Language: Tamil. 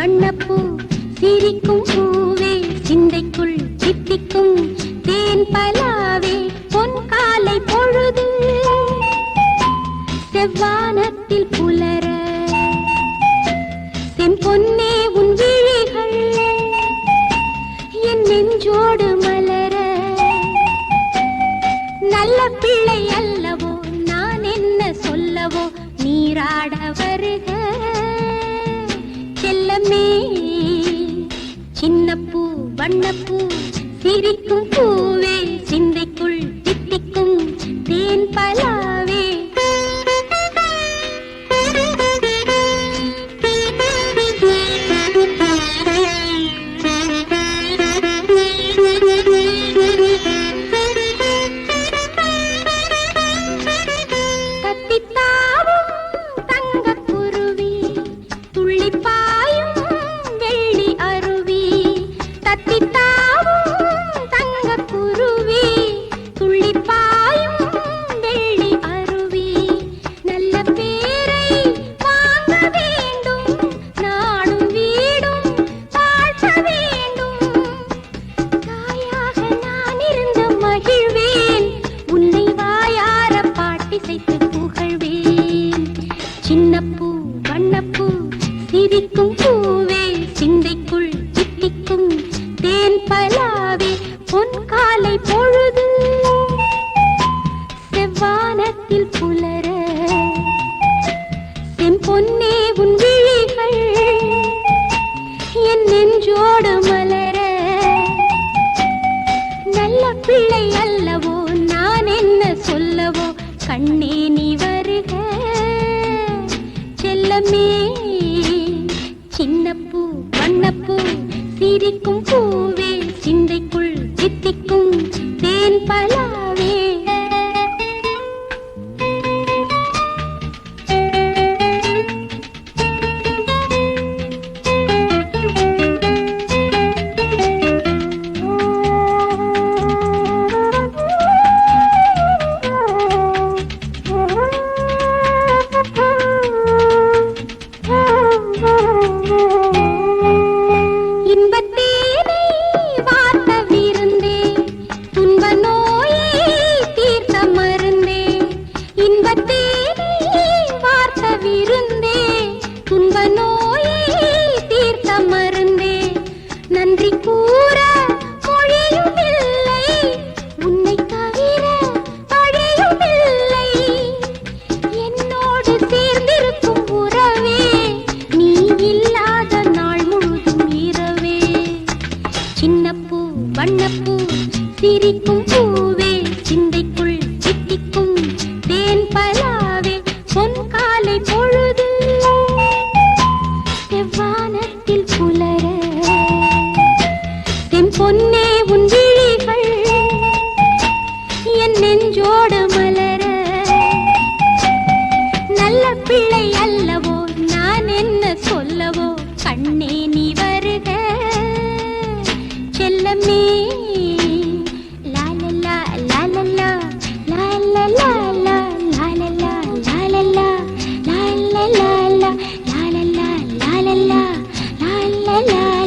வண்ணப்பூ சிரிக்கும் வண்ணப்பூ சிரிக்கும் பூவே சிரிக்கும் பூவே சிந்தைக்குள் சித்திக்கும் தேன் பலாவே பொன் காலை பொழுது செவ்வானத்தில் புலர. செம்பொன்னே உன் விழிகள் என் நெஞ்சோடு மலர. நல்ல பிள்ளை அல்லவோ நான் என்ன சொல்லவோ கண்ணே நீ வருக. செல்லமே வண்ணப்பூ சிரிக்கும் பூவே சிந்தைக்குள் சித்திக்கும் தேன் பலாவே Oh, சின்னப்பூ வண்ணப்பூ சிரிக்கும் பூவே சிந்தைக்குள் சித்திக்கும் தேன் பலாவே பொன் காலை பொழுது செவ்வானத்தில் புலர. தென் பொன்னே உன் விழிகள் என் நெஞ்சோடு மலர. நல்ல பிள்ளை அல்லவோ நான் என்ன சொல்லவோ கண்ணே நீ Bye.